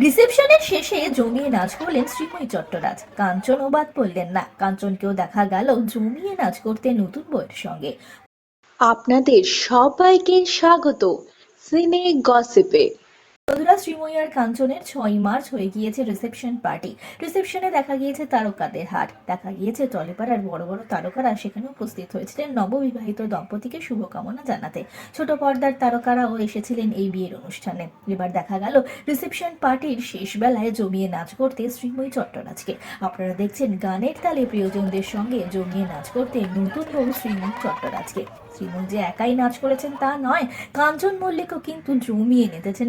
রিসেপশনের শেষে জমিয়ে নাচ করলেন শ্রীময়ী চট্টরাজ। কাঞ্চন ও বাদ পড়লেন না। কাঞ্চনকেও দেখা গেল জমিয়ে নাচ করতে নতুন বইয়ের সঙ্গে। আপনাদের সবাইকে স্বাগত। সিনে গসিপে। বন্ধুরা শ্রীময়ী আর কাঞ্চনের ছয় মার্চ হয়ে গিয়েছে রিসেপশন পার্টি। রিসেপশনে দেখা গিয়েছে তারকাদের হাট। দেখা গিয়েছে টলিপাড়ার বড় বড় তারকারা সেখানে উপস্থিত হয়েছিলেন নববিবাহিত দম্পতিকে শুভকামনা জানাতে। ছোট পর্দার তারকারাও এসেছিলেন এই বিয়ের অনুষ্ঠানে। এবার দেখা গেল রিসেপশন পার্টির শেষ বেলায় জমিয়ে নাচ করতে শ্রীময়ী চট্টরাজকে। আপনারা দেখছেন গানের তালে প্রিয়জনদের সঙ্গে জমিয়ে নাচ করতে নতুন বউ শ্রীময়ী চট্টরাজকে। শ্রীময়ী যে একাই নাচ করেছেন তা নয়, কাঞ্চন মল্লিকও কিন্তু জমিয়ে নেতেছেন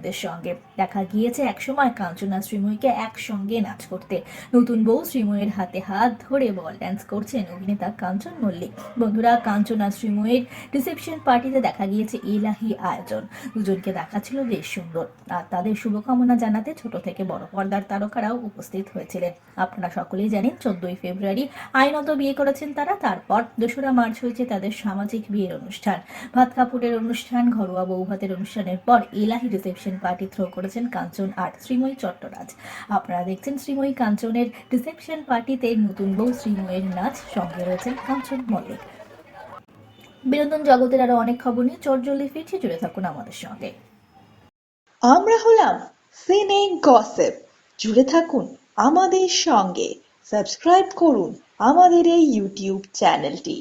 প্রিয়জনদের সঙ্গে। দেখা গিয়েছে একসময় কাঞ্চন শ্রীময়ীকে একসঙ্গে নাচ করতে। নতুন বউ শ্রীময়ীর হাতে হাত ধরে বল ড্যান্স করছেন অভিনেতা কাঞ্চন মল্লিক। বন্ধুরা, কাঞ্চন শ্রীময়ীর রিসেপশন পার্টিতে দেখা গিয়েছে এলাহি আয়োজন। দুজনকে দেখা ছিল বেশ সুন্দর। আর তাদের শুভকামনা জানাতে ছোট থেকে বড় পর্দার তারকারাও উপস্থিত হয়েছিলেন। আপনারা সকলেই জানেন, চোদ্দই ফেব্রুয়ারি আইনত বিয়ে করেছেন তারা। তারপর দোসরা মার্চ হয়েছে তাদের সামাজিক বিয়ের অনুষ্ঠান। ভাত কাপড়ের অনুষ্ঠান, ঘরোয়া বৌভাতের অনুষ্ঠানের পর এলাহি রিসেপশন পার্টি থ্রো করেছেন কাঞ্চন আর শ্রীময়ী চট্টরাজ। আপনারা দেখছেন শ্রীময়ী কাঞ্চনের রিসেপশন পার্টিতে নতুন বউ শ্রীময়ীর নাচ, সঙ্গে রয়েছেন কাঞ্চন মল্লিক। বিনোদন জগতের আরও অনেক খবর নিয়ে চটজলদি ফিরছি, জুড়ে থাকুন আমাদের সঙ্গে। আমরা হলাম সিনে গসেপ জুড়ে থাকুন আমাদের সঙ্গে। সাবস্ক্রাইব করুন আমাদের এই ইউটিউব চ্যানেলটি